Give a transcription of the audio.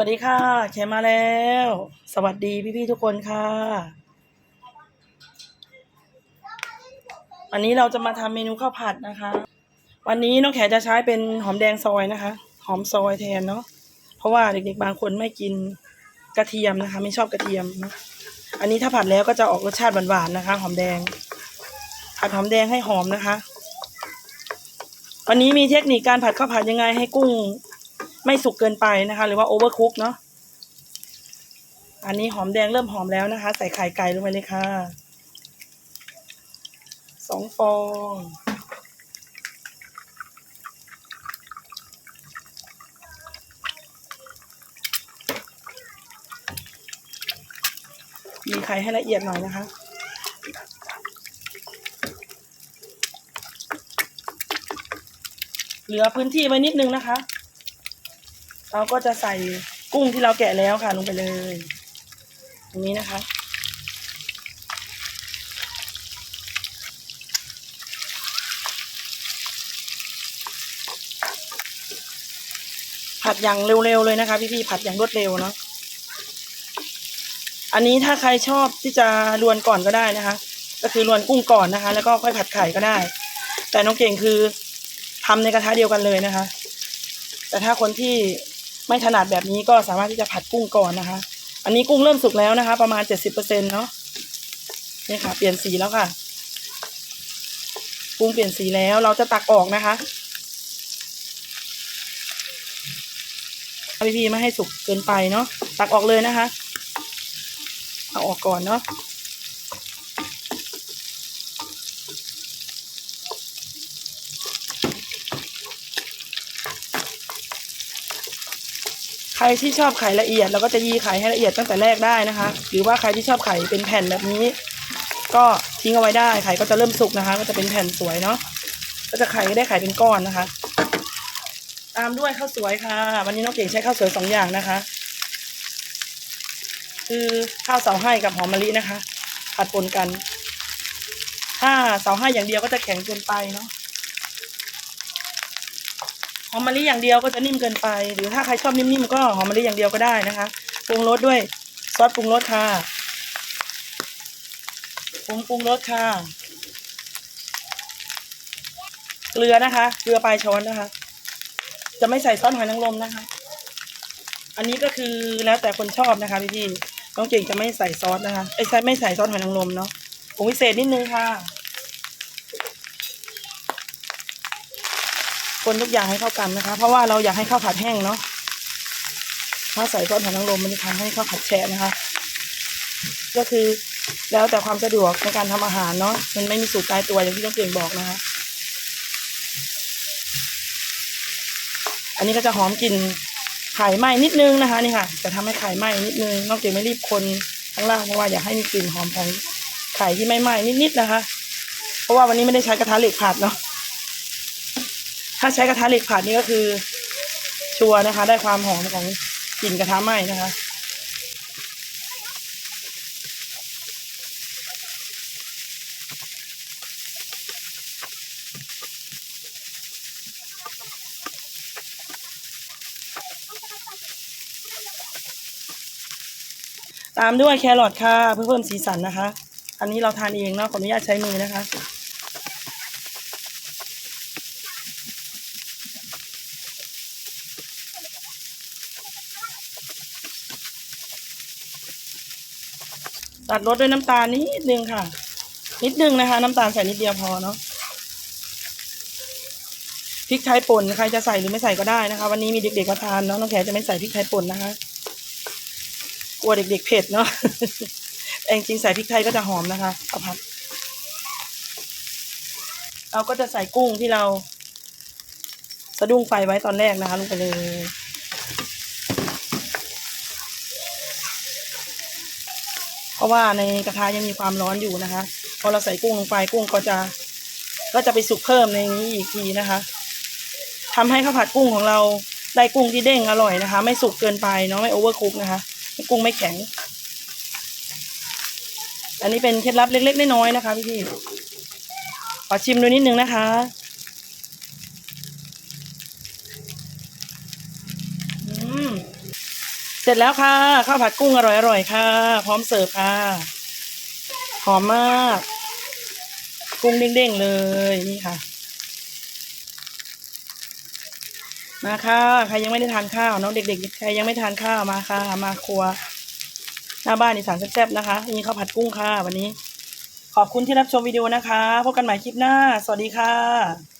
สวัสดีค่ะ เขมมาแล้ว สวัสดีพี่ๆทุกคนค่ะ วันนี้เราจะมาทำเมนูข้าวผัดนะคะ วันนี้น้องแขจะใช้เป็นหอมแดงซอยนะคะ หอมซอยแทนเนาะ เพราะว่าเด็กๆบางคนไม่กินกระเทียมนะคะ ไม่ชอบกระเทียมนะอันนี้ถ้าผัดแล้วก็จะออกรสชาติหวานๆนะคะ หอมแดง ผัดหอมแดงให้หอมนะคะ วันนี้มีเทคนิคการผัดข้าวผัดยังไงให้กุ้ง ไม่สุกเกินไปนะคะ หรือว่าโอเวอร์คุกเนาะอันนี้หอมแดงเริ่มหอมแล้วนะคะ ใส่ไข่ไก่ลงไปเลยค่ะสองฟองมีไข่ให้ละเอียดหน่อยนะคะเหลือพื้นที่ไว้นิดนึงนะคะ เราก็จะใส่กุ้งที่เราแกะแล้วค่ะ ลงไปเลยตรงนี้นะคะ ผัดอย่างเร็วๆเลยนะคะ พี่ๆผัดอย่างรวดเร็วเนาะอันนี้ถ้าใครชอบที่จะรวนก่อนก็ได้นะคะ ก็คือรวนกุ้งก่อนนะคะ แล้วก็ค่อยผัดไข่ก็ได้ แต่น้องเก่งคือทำในกระทะเดียวกันเลยนะคะ แต่ถ้าคนที่ ไม่ถนัดแบบนี้ก็สามารถที่จะผัดกุ้งก่อนนะคะ อันนี้กุ้งเริ่มสุกแล้วนะคะ ประมาณเจ็ดสิบเปอร์เซ็นเนาะนี่ค่ะ เปลี่ยนสีแล้วค่ะ กุ้งเปลี่ยนสีแล้วเราจะตักออกนะคะพี่พี่ไม่ให้สุกเกินไปเนาะตักออกเลยนะคะ เอาออกก่อนเนาะ ใครที่ชอบไข่ละเอียดเราก็จะยีไข่ให้ละเอียดตั้งแต่แรกได้นะคะ หรือว่าใครที่ชอบไข่เป็นแผ่นแบบนี้ ก็ทิ้งเอาไว้ได้ไข่ก็จะเริ่มสุกนะคะ ก็จะเป็นแผ่นสวยเนาะก็จะไข่ได้ไข่เป็นก้อนนะคะ ตามด้วยข้าวสวยค่ะ วันนี้น้องเก่งใช้ข้าวสวยสองอย่างนะคะ คือข้าวเสาให้กับหอมมะลินะคะผัดปนกัน ถ้าเสาให้อย่างเดียวก็จะแข็งเกินไปเนาะ หอมมะลิอย่างเดียวก็จะนิ่มเกินไป หรือถ้าใครชอบนิ่มๆก็หอมมะลิอย่างเดียวก็ได้นะคะปรุงรสด้วยซอสปรุงรสค่ะปรุงปรุงรสค่ะ เกลือนะคะ เกลือปลายช้อนนะคะ จะไม่ใส่ซอสหอยนางรมนะคะ อันนี้ก็คือแล้วแต่คนชอบนะคะพี่พี่ๆน้องเก่งจะไม่ใส่ซอสนะคะไอ้ใส่ไม่ใส่ซอสหอยนางรมเนาะผงพิเศษนิดนึงค่ะ คนทุกอย่างให้เข้ากันนะคะ เพราะว่าเราอยากให้ข้าวผัดแห้งเนาะถ้าใส่ซอสหอยนางรมมันจะทำให้ข้าวผัดแฉะนะคะ ก็คือแล้วแต่ความสะดวกในการทำอาหารเนาะมันไม่มีสูตรตายตัวอย่างที่ต้องเก่งบอกนะคะ อันนี้ก็จะหอมกลิ่นไข่ไหม้นิดนึงนะคะ นี่ค่ะ จะทำให้ไข่ไหม้นิดนึงนอกจากไม่รีบคนข้างล่างเพราะว่าอยากให้มีกลิ่นหอมของไข่ที่ไม่ไหม้นิดๆนะคะ เพราะว่าวันนี้ไม่ได้ใช้กระทะเหล็กผัดเนาะ ถ้าใช้กระทะเหล็กผัดนี่ก็คือ ชัวร์นะคะ ได้ความหอมของกลิ่นกระทะไหม้นะคะตามด้วยแครอทค่ะเพื่อเพิ่มสีสันนะคะ อันนี้เราทานเองเนาะขออนุญาตใช้มือนะคะ ตัดรสด้วยน้ำตาลนิดนึงค่ะ นิดนึงนะคะ น้ำตาลใส่นิดเดียวพอเนาะพริกไทยป่นใครจะใส่หรือไม่ใส่ก็ได้นะคะ วันนี้มีเด็กๆมาทานเนาะน้องแขจะไม่ใส่พริกไทยป่นนะคะ กลัวเด็ก ๆ เผ็ดเนาะแต่จริงๆใส่พริกไทยก็จะหอมนะคะเอาผัดเราก็จะใส่กุ้งที่เรา สะดุ้งไฟไว้ตอนแรกนะคะลงไปเลย เพราะว่าในกระทะยังมีความร้อนอยู่นะคะ พอเราใส่กุ้งลงไปกุ้งก็จะ ก็จะไปสุกเพิ่มในนี้อีกทีนะคะทำให้ข้าวผัดกุ้งของเราได้กุ้งที่เด้งอร่อยนะคะ ไม่สุกเกินไปเนาะไม่โอเวอร์คุกนะคะกุ้งไม่แข็ง อันนี้เป็นเคล็ดลับเล็กๆน้อยๆนะคะพี่ๆขอชิมดูนิดนึงนะคะอืม ร็จแล้วค่ะ ข้าวผัดกุ้งอร่อยๆค่ะ พร้อมเสิร์ฟค่ะ หอมมาก กุ้งเด้งๆเลยนี่ค่ะ มาค่ะใครยังไม่ได้ทานข้าวน้องเด็กๆใครยังไม่ทานข้าวมาค่ะ มาครัวหน้าบ้านอีสานแซ่บๆนะคะมีข้าวผัดกุ้งค่ะ วันนี้ ขอบคุณที่รับชมวิดีโอนะคะพบกันใหม่คลิปหน้า สวัสดีค่ะ